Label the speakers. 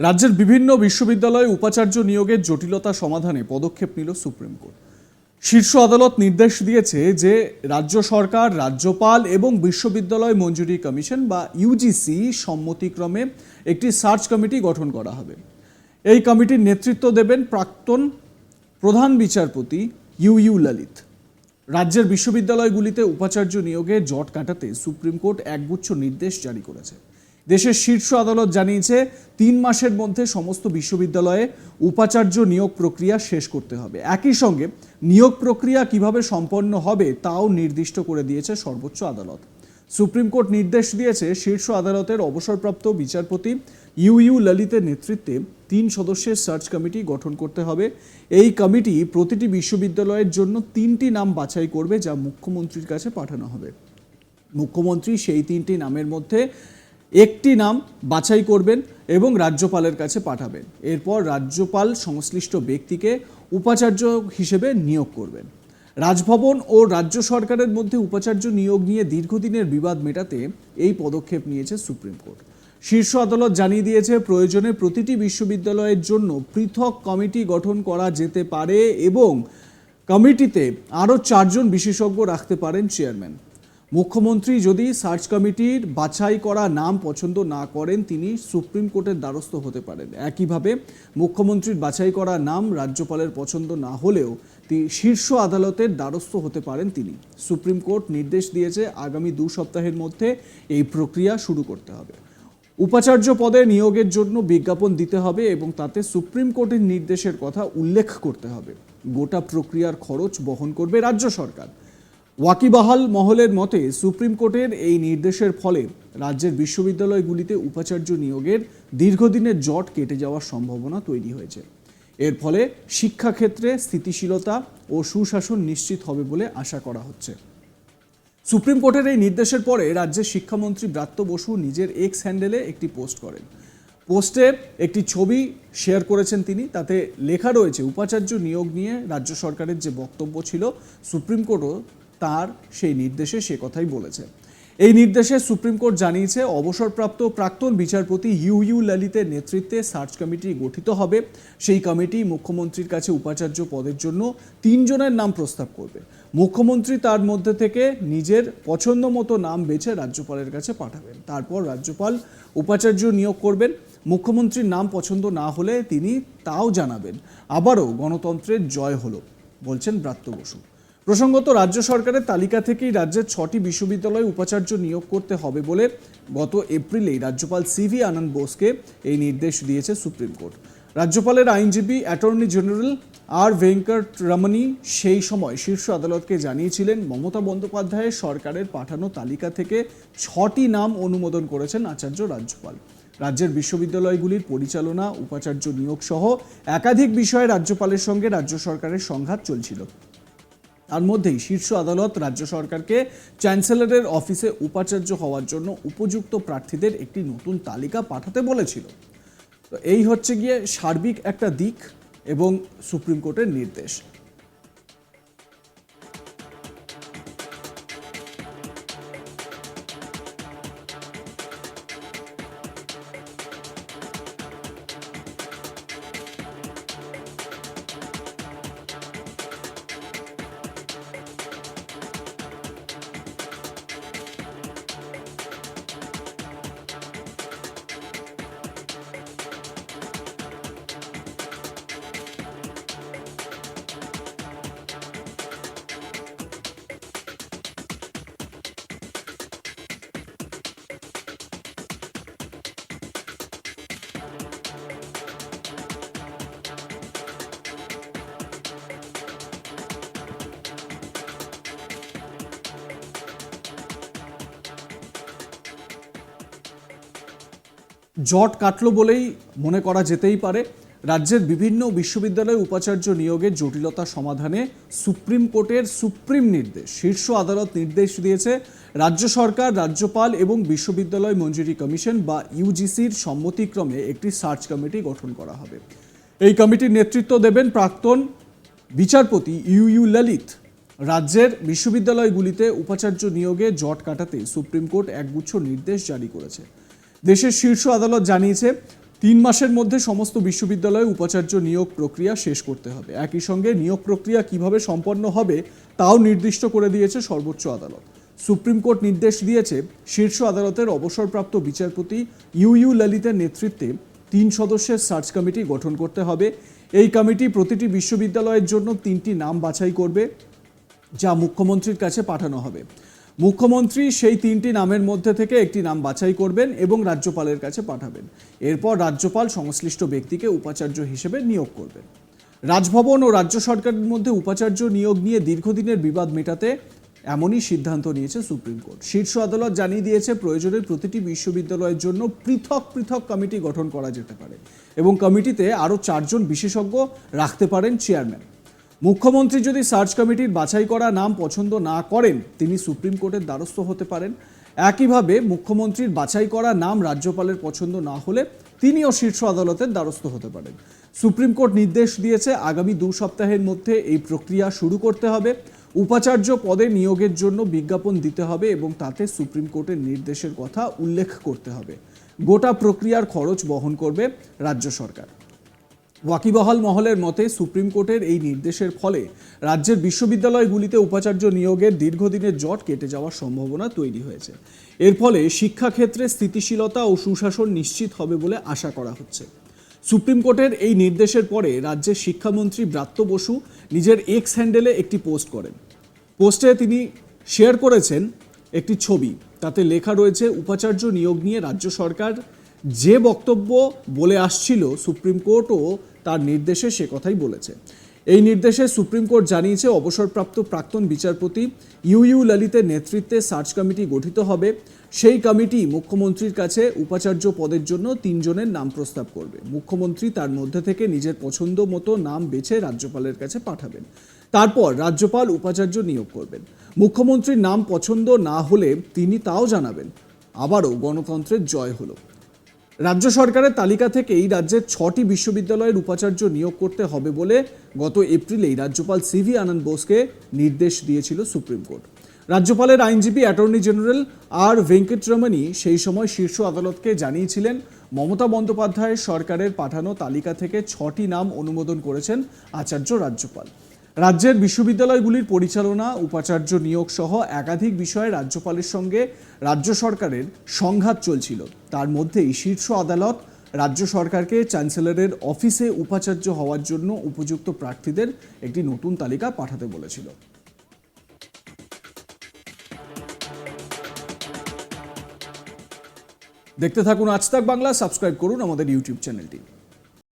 Speaker 1: রাজ্যের বিভিন্ন বিশ্ববিদ্যালয়ে উপাচার্য নিয়োগের জটিলতা সমাধানে পদক্ষেপ নিল সুপ্রিম কোর্ট। শীর্ষ আদালত নির্দেশ দিয়েছে যে রাজ্য সরকার, রাজ্যপাল এবং বিশ্ববিদ্যালয় মঞ্জুরি কমিশন বা ইউজিসি সম্মতিক্রমে একটি সার্চ কমিটি গঠন করা হবে। এই কমিটির নেতৃত্ব দেবেন প্রাক্তন প্রধান বিচারপতি ইউ ইউ ললিত। রাজ্যের বিশ্ববিদ্যালয়গুলিতে উপাচার্য নিয়োগে জট কাটাতে সুপ্রিম কোর্ট একগুচ্ছ নির্দেশ জারি করেছে। দেশের শীর্ষ আদালত জানিয়েছে তিন মাসের মধ্যে সমস্ত বিশ্ববিদ্যালয়ে উপাচার্য নিয়োগ প্রক্রিয়া শেষ করতে হবে। একই সঙ্গে নিয়োগ প্রক্রিয়া কীভাবে সম্পন্ন হবে তাও নির্দিষ্ট করে দিয়েছে সর্বোচ্চ আদালত। সুপ্রিম কোর্ট নির্দেশ দিয়েছে শীর্ষ আদালতের অবসরপ্রাপ্ত বিচারপতি ইউ ইউ ললিতের নেতৃত্বে তিন সদস্যের সার্চ কমিটি গঠন করতে হবে। এই কমিটি প্রতিটি বিশ্ববিদ্যালয়ের জন্য তিনটি নাম বাছাই করবে যা মুখ্যমন্ত্রীর কাছে পাঠানো হবে। মুখ্যমন্ত্রী সেই তিনটি নামের মধ্যে একটি নাম বাছাই করবেন। এবং রাজ্যপালের কাছে পাঠাবেন। এরপর রাজ্যপাল সংশ্লিষ্ট ব্যক্তিকে উপাচার্য হিসেবে নিয়োগ করবেন। রাজভবন ও রাজ্য সরকারের মধ্যে উপাচার্য নিয়োগ নিয়ে দীর্ঘদিনের বিবাদ মেটাতে এই পদক্ষেপ নিয়েছে সুপ্রিম কোর্ট। শীর্ষ আদালত জানিয়ে দিয়েছে, প্রয়োজনে প্রতিটি বিশ্ববিদ্যালয়ের জন্য পৃথক কমিটি গঠন করা যেতে পারে এবং কমিটিতে আরও চারজন বিশেষজ্ঞ রাখতে পারেন চেয়ারম্যান। মুখ্যমন্ত্রী যদি সার্চ কমিটির বাছাই করা নাম পছন্দ না করেন, তিনি সুপ্রিম কোর্টের দ্বারস্থ হতে পারেন। একইভাবে মুখ্যমন্ত্রীর বাছাই করা নাম রাজ্যপালের পছন্দ না হলেও শীর্ষ আদালতের দ্বারস্থ হতে পারেন তিনি। সুপ্রিম কোর্ট নির্দেশ দিয়েছে আগামী দু সপ্তাহের মধ্যে এই প্রক্রিয়া শুরু করতে হবে। উপাচার্য পদে নিয়োগের জন্য বিজ্ঞাপন দিতে হবে এবং তাতে সুপ্রিম কোর্টের নির্দেশের কথা উল্লেখ করতে হবে। গোটা প্রক্রিয়ার খরচ বহন করবে রাজ্য সরকার। ওয়াকিবাহাল মহলের মতে সুপ্রিম কোর্টের এই নির্দেশের ফলে রাজ্যের বিশ্ববিদ্যালয়গুলিতে উপাচার্য নিয়োগের দীর্ঘদিনের জট কেটে যাওয়ার সম্ভাবনা তৈরি হয়েছে। এর ফলে শিক্ষাক্ষেত্রে স্থিতিশীলতা ও সুশাসন নিশ্চিত হবে বলে আশা করা হচ্ছে। সুপ্রিম কোর্টের এই নির্দেশের পরে রাজ্যের শিক্ষামন্ত্রী ব্রাত্য বসু নিজের এক্স হ্যান্ডেলে একটি পোস্ট করেন। পোস্টে একটি ছবি শেয়ার করেছেন তিনি, তাতে লেখা রয়েছে, উপাচার্য নিয়োগ নিয়ে রাজ্য সরকারের যে বক্তব্য ছিল, সুপ্রিম কোর্টও তার সেই নির্দেশে সে কথাই বলেছে। এই নির্দেশে সুপ্রিম কোর্ট জানিয়েছে, অবসরপ্রাপ্ত প্রাক্তন বিচারপতি ইউ ইউ ললিতের নেতৃত্বে সার্চ কমিটি গঠিত হবে। সেই কমিটি মুখ্যমন্ত্রীর কাছে উপাচার্য পদের জন্য তিনজনের নাম প্রস্তাব করবে। মুখ্যমন্ত্রী তার মধ্যে থেকে নিজের পছন্দ মতো নাম বেছে রাজ্যপালের কাছে পাঠাবেন। তারপর রাজ্যপাল উপাচার্য নিয়োগ করবেন। মুখ্যমন্ত্রীর নাম পছন্দ না হলে তিনি তাও জানাবেন। আবারও গণতন্ত্রের জয় হলো, বলছেন ব্রাত্য বসু। প্রসঙ্গত, রাজ্য সরকারের তালিকা থেকেই রাজ্যের ছটি বিশ্ববিদ্যালয়ে উপাচার্য নিয়োগ করতে হবে বলে গত এপ্রিলেই রাজ্যপাল সিভি আনন্দ বোসকে এই নির্দেশ দিয়েছে সুপ্রিম কোর্ট। রাজ্যপালের আইনজীবী অ্যাটর্নি জেনারেল আর ভেঙ্কট রমণী সেই সময় শীর্ষ আদালতকে জানিয়েছিলেন, মমতা বন্দ্যোপাধ্যায়ের সরকারের পাঠানো তালিকা থেকে ছটি নাম অনুমোদন করেছেন আচার্য রাজ্যপাল। রাজ্যের বিশ্ববিদ্যালয়গুলির পরিচালনা, উপাচার্য নিয়োগ সহ একাধিক বিষয়ে রাজ্যপালের সঙ্গে রাজ্য সরকারের সংঘাত চলছিল। তার মধ্যেই শীর্ষ আদালত রাজ্য সরকারকে চ্যান্সেলরের অফিসে উপাচার্য হওয়ার জন্য উপযুক্ত প্রার্থীদের একটি নতুন তালিকা পাঠাতে বলেছিল। তো এই হচ্ছে গিয়ে সার্বিক একটা দিক এবং সুপ্রিম কোর্টের নির্দেশ। জট কাটলো বলেই মনে করা যেতেই পারে, রাজ্যের বিভিন্ন বিশ্ববিদ্যালয়ে উপাচার্য নিয়োগের জটিলতা সমাধানে সুপ্রিম কোর্টের সুপ্রিম নির্দেশ। শীর্ষ আদালত নির্দেশ দিয়েছে, রাজ্য সরকার, রাজ্যপাল এবং বিশ্ববিদ্যালয় মঞ্জুরি কমিশন বা ইউজিসির সম্মতিক্রমে একটি সার্চ কমিটি গঠন করা হবে। এই কমিটির নেতৃত্ব দেবেন প্রাক্তন বিচারপতি ইউ ইউ ললিত। রাজ্যের বিশ্ববিদ্যালয়গুলিতে উপাচার্য নিয়োগে জট কাটাতে সুপ্রিম কোর্ট একগুচ্ছ নির্দেশ জারি করেছে। দেশের শীর্ষ আদালত জানিয়েছে, তিন মাসের মধ্যে সমস্ত বিশ্ববিদ্যালয়ে উপাচার্য নিয়োগ প্রক্রিয়া শেষ করতে হবে। একই সঙ্গে নিয়োগ প্রক্রিয়া কীভাবে সম্পন্ন হবে তাও নির্দিষ্ট করে দিয়েছে সর্বোচ্চ আদালত। সুপ্রিম কোর্ট নির্দেশ দিয়েছে, শীর্ষ আদালতের অবসরপ্রাপ্ত বিচারপতি ইউ ইউ ললিতের নেতৃত্বে তিন সদস্যের সার্চ কমিটি গঠন করতে হবে। এই কমিটি প্রতিটি বিশ্ববিদ্যালয়ের জন্য তিনটি নাম বাছাই করবে, যা মুখ্যমন্ত্রীর কাছে পাঠানো হবে। মুখ্যমন্ত্রী সেই তিনটি নামের মধ্যে থেকে একটি নাম বাছাই করবেন এবং রাজ্যপালের কাছে পাঠাবেন। এরপর রাজ্যপাল সংশ্লিষ্ট ব্যক্তিকে উপাচার্য হিসেবে নিয়োগ করবেন। রাজভবন ও রাজ্য সরকারের মধ্যে উপাচার্য নিয়োগ নিয়ে দীর্ঘদিনের বিবাদ মেটাতে এমনই সিদ্ধান্ত নিয়েছে সুপ্রিম কোর্ট। শীর্ষ আদালত জানিয়ে দিয়েছে, প্রয়োজনে প্রতিটি বিশ্ববিদ্যালয়ের জন্য পৃথক পৃথক কমিটি গঠন করা যেতে পারে এবং কমিটিতে আরও চারজন বিশেষজ্ঞ রাখতে পারেন চেয়ারম্যান মুখ্যমন্ত্রী যদি সার্চ কমিটির বাছাই করা নাম পছন্দ না করেন, তিনি সুপ্রিম কোর্টের দ্বারস্থ হতে পারেন। একইভাবে মুখ্যমন্ত্রীর বাছাই করা নাম রাজ্যপালের পছন্দ না হলে তিনিও শীর্ষ আদালতের দ্বারস্থ হতে পারেন। সুপ্রিম কোর্ট নির্দেশ দিয়েছে আগামী দু সপ্তাহের মধ্যে এই প্রক্রিয়া শুরু করতে হবে। উপাচার্য পদে নিয়োগের জন্য বিজ্ঞাপন দিতে হবে এবং তাতে সুপ্রিম কোর্টের নির্দেশের কথা উল্লেখ করতে হবে। গোটা প্রক্রিয়ার খরচ বহন করবে রাজ্য সরকার। ওয়াকিবহাল মহলের মতে সুপ্রিম কোর্টের এই নির্দেশের ফলে রাজ্যের বিশ্ববিদ্যালয়গুলিতে উপাচার্য নিয়োগের দীর্ঘদিনের জট কেটে যাওয়ার সম্ভাবনা তৈরি হয়েছে। এর ফলে শিক্ষাক্ষেত্রে স্থিতিশীলতা ও সুশাসন নিশ্চিত হবে বলে আশা করা হচ্ছে। সুপ্রিম কোর্টের এই নির্দেশের পরে রাজ্যের শিক্ষামন্ত্রী ব্রাত্য বসু নিজের এক্স হ্যান্ডেলে একটি পোস্ট করেন। পোস্টে তিনি শেয়ার করেছেন একটি ছবি। তাতে লেখা রয়েছে, উপাচার্য নিয়োগ নিয়ে রাজ্য সরকার যে বক্তব্য বলে আসছিল সুপ্রিম কোর্টও তার নির্দেশে সে কথাই বলেছে। এই নির্দেশে সুপ্রিম কোর্ট জানিয়েছে অবসরপ্রাপ্ত প্রাক্তন বিচারপতি ইউ ইউ ললিতের নেতৃত্বে সার্চ কমিটি গঠিত হবে। সেই কমিটি মুখ্যমন্ত্রীর কাছে উপাচার্য পদের জন্য তিনজনের নাম প্রস্তাব করবে। মুখ্যমন্ত্রী তার মধ্যে থেকে নিজের পছন্দ মতো নাম বেছে রাজ্যপালের কাছে পাঠাবেন। তারপর রাজ্যপাল উপাচার্য নিয়োগ করবেন। মুখ্যমন্ত্রীর নাম পছন্দ না হলে তিনি তাও জানাবেন। আবারও গণতন্ত্রের জয় হলো। রাজ্য সরকারের তালিকা থেকে এই রাজ্যের ছটি বিশ্ববিদ্যালয়ের উপাচার্য নিয়োগ করতে হবে বলে গত এপ্রিলেই রাজ্যপাল সিভি আনন্দ বোসকে নির্দেশ দিয়েছিল সুপ্রিম কোর্ট। রাজ্যপালের আইনজীবী অ্যাটর্নি জেনারেল আর ভেঙ্কটরমণী সেই সময় শীর্ষ আদালতকে জানিয়েছিলেন, মমতা বন্দ্যোপাধ্যায়ের সরকারের পাঠানো তালিকা থেকে ছটি নাম অনুমোদন করেছেন আচার্য রাজ্যপাল। রাজ্যের বিশ্ববিদ্যালয়গুলির পরিচালনা, উপাচার্য নিয়োগ সহ একাধিক বিষয়ে রাজ্যপালের সঙ্গে রাজ্য সরকারের সংঘাত চলছিল। তার মধ্যেই শীর্ষ আদালত রাজ্য সরকারকে চ্যান্সেলরের অফিসে উপাচার্য হওয়ার জন্য উপযুক্ত প্রার্থীদের একটি নতুন তালিকা পাঠাতে বলেছিল। দেখতে থাকুন আজ তাক বাংলা, সাবস্ক্রাইব করুন আমাদের ইউটিউব চ্যানেলটি।